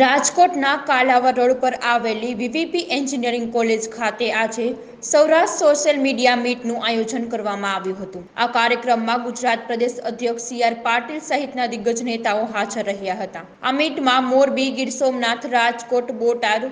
રાજકોટના કાલાવર રોડ પર આવેલી વીવીપી એન્જિનિયરિંગ કોલેજ ખાતે આજે સૌરાષ્ટ્ર સોશિયલ મીડિયા મીટનું આયોજન કરવામાં આવ્યું હતું. આ કાર્યક્રમમાં ગુજરાત પ્રદેશ અધ્યક્ષ સી આર પાટીલ સહિતના દિગ્ગજ નેતાઓ હાજર રહ્યા હતા. આ મીટમાં મોરબી ગીર સોમનાથ રાજકોટ બોટાદ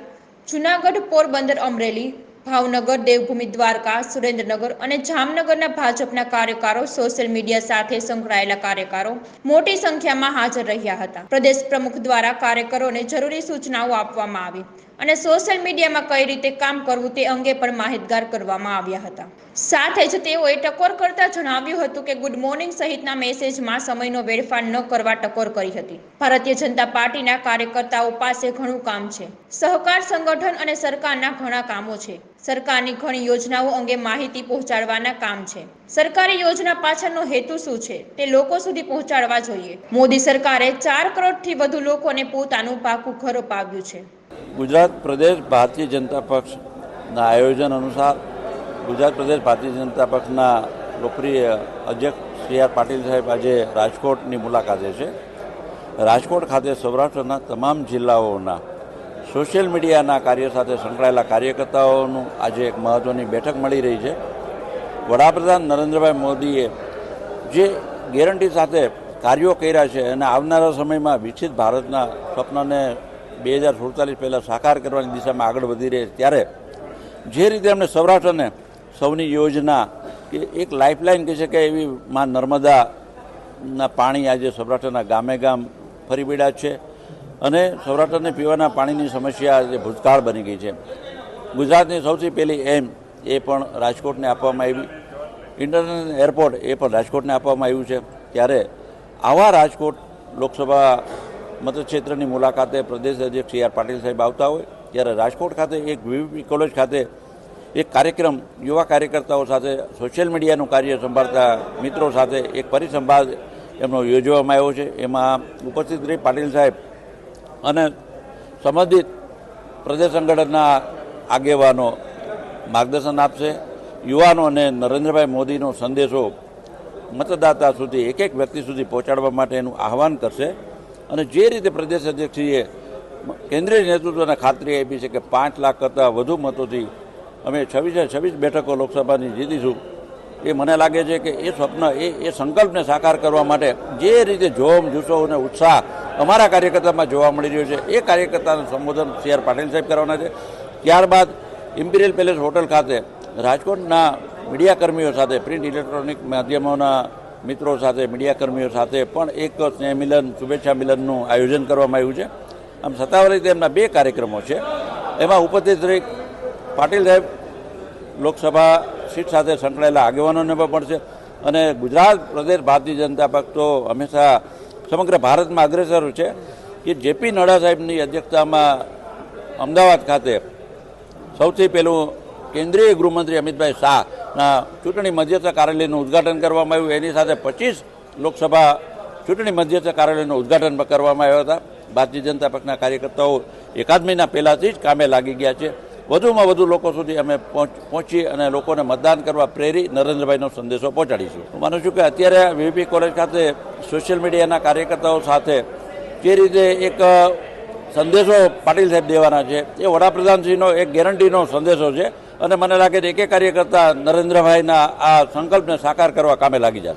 જુનાગઢ પોરબંદર અમરેલી ભાવનગર, દેવભૂમિ દ્વારકા, સુરેન્દ્રનગર અને જામનગરના ભાજપના કાર્યકરો સોશિયલ મીડિયા સાથે સંકળાયેલા કાર્યકરો મોટી સંખ્યામાં હાજર રહ્યા હતા. પ્રદેશ પ્રમુખ દ્વારા કાર્યકરોને જરૂરી સૂચનાઓ આપવામાં આવી. અને સોશિયલ મીડિયામાં કઈ રીતે કામ કરવું તે અંગે પણ માહિતગાર કરવામાં આવ્યા હતા. સાથે જ તેઓએ ટકોર કરતા જણાવ્યું હતું કે ગુડ મોર્નિંગ સહિતના મેસેજમાં સમયનો વેડફાટ ન કરવા ટકોર કરી હતી. ભારતીય જનતા પાર્ટીના કાર્યકર્તાઓ પાસે ઘણું કામ છે. સહકાર સંગઠન અને સરકારના ઘણા કામો છે. સરકારની ઘણી યોજનાઓ અંગે માહિતી પહોંચાડવાના કામ છે. સરકારી યોજના પાછળનો હેતુ શું છે તે લોકો સુધી પહોંચાડવા જોઈએ. મોદી સરકારે ચાર કરોડથી વધુ લોકોને પોતાનું પાકું ઘર અપાવ્યું છે. ગુજરાત પ્રદેશ ભારતીય જનતા પક્ષના આયોજન અનુસાર ગુજરાત પ્રદેશ ભારતીય જનતા પક્ષના લોકપ્રિય અધ્યક્ષ સી આર પાટીલ સાહેબ આજે રાજકોટની મુલાકાતે છે. રાજકોટ ખાતે સૌરાષ્ટ્રના તમામ જિલ્લાઓના સોશિયલ મીડિયાના કાર્ય સાથે સંકળાયેલા કાર્યકર્તાઓનું આજે એક મહત્ત્વની બેઠક મળી રહી છે. વડાપ્રધાન નરેન્દ્રભાઈ મોદીએ જે ગેરંટી સાથે કાર્યો કર્યા છે અને આવનારા સમયમાં વિકસિત ભારતના સ્વપ્નને બે હજાર સુડતાલીસ પહેલાં સાકાર કરવાની દિશામાં આગળ વધી રહી છે. ત્યારે જે રીતે અમને સૌરાષ્ટ્રને સૌની યોજના કે એક લાઇફલાઇન કહી શકાય એવી માં નર્મદાના પાણી આજે સૌરાષ્ટ્રના ગામે ગામ ફરી પડ્યા છે અને સૌરાષ્ટ્રને પીવાના પાણીની સમસ્યા આજે ભૂતકાળ બની ગઈ છે. ગુજરાતની સૌથી પહેલી એમ એ પણ રાજકોટને આપવામાં આવી. ઇન્ટરનેશનલ એરપોર્ટ એ પણ રાજકોટને આપવામાં આવ્યું છે. ત્યારે આવા રાજકોટ લોકસભા મતક્ષેત્રની મુલાકાતે પ્રદેશ અધ્યક્ષ સી આર પાટીલ સાહેબ આવતા હોય, ત્યારે રાજકોટ ખાતે એક વીવીપી કોલેજ ખાતે એક કાર્યક્રમ યુવા કાર્યકર્તાઓ સાથે સોશિયલ મીડિયાનું કાર્ય સંભાળતા મિત્રો સાથે એક પરિસંવાદ એમનો યોજવામાં આવ્યો છે. એમાં ઉપસ્થિત રહી પાટીલ સાહેબ અને સંબંધિત પ્રદેશ સંગઠનના આગેવાનો માર્ગદર્શન આપશે. યુવાનો અને નરેન્દ્રભાઈ મોદીનો સંદેશો મતદાતા સુધી એક એક વ્યક્તિ સુધી પહોંચાડવા માટે એનું આહવાન કરશે. અને જે રીતે પ્રદેશ અધ્યક્ષજીએ કેન્દ્રીય નેતૃત્વને ખાતરી આપી છે કે પાંચ લાખ કરતાં વધુ મતોથી અમે છવ્વીસે છવ્વીસ બેઠકો લોકસભાની જીતીશું, એ મને લાગે છે કે એ સ્વપ્ન, એ એ સંકલ્પને સાકાર કરવા માટે જે રીતે જોમ, જુસ્સો અને ઉત્સાહ અમારા કાર્યકર્તામાં જોવા મળી રહ્યો છે, એ કાર્યકર્તાનું સંબોધન સી આર પાટીલ સાહેબ કરવાના છે. ત્યારબાદ ઇમ્પિરિયલ પેલેસ હોટલ ખાતે રાજકોટના મીડિયા કર્મીઓ સાથે પ્રિન્ટ ઇલેક્ટ્રોનિક માધ્યમોના મિત્રો સાથે, મીડિયાકર્મીઓ સાથે પણ એક સ્નેહ મિલન, શુભેચ્છા મિલનનું આયોજન કરવામાં આવ્યું છે. આમ સત્તાવાર રીતે એમના બે કાર્યક્રમો છે. એમાં ઉપસ્થિત રહી પાટીલ સાહેબ લોકસભા સીટ સાથે સંકળાયેલા આગેવાનોને પણ મળશે અને ગુજરાત પ્રદેશ ભારતીય જનતા પક્ષ તો હંમેશા સમગ્ર ભારતમાં અગ્રેસર છે કે જેપી નડ્ડા સાહેબની અધ્યક્ષતામાં અમદાવાદ ખાતે સૌથી પહેલું કેન્દ્રીય ગૃહમંત્રી અમિતભાઈ શાહના ચૂંટણી મધ્યસ્થ કાર્યાલયનું ઉદ્ઘાટન કરવામાં આવ્યું. એની સાથે પચીસ લોકસભા ચૂંટણી મધ્યસ્થ કાર્યાલયનું ઉદ્ઘાટન કરવામાં આવ્યા હતા. ભારતીય જનતા પક્ષના કાર્યકર્તાઓ એકાદ મહિના પહેલાંથી જ કામે લાગી ગયા છે. વધુમાં વધુ લોકો સુધી અમે પહોંચી અને લોકોને મતદાન કરવા પ્રેરી નરેન્દ્રભાઈનો સંદેશો પહોંચાડીશું. હું માનું છું કે અત્યારે વીપી કોલેજ ખાતે સોશિયલ મીડિયાના કાર્યકર્તાઓ સાથે જે રીતે એક સંદેશો પાટીલ સાહેબ દેવાના છે, એ વડાપ્રધાનશ્રીનો એક ગેરંટીનો સંદેશો છે. અને મને લાગે છે એકે કાર્યકર્તા નરેન્દ્રભાઈના આ સંકલ્પને સાકાર કરવા કામે લાગી જશે.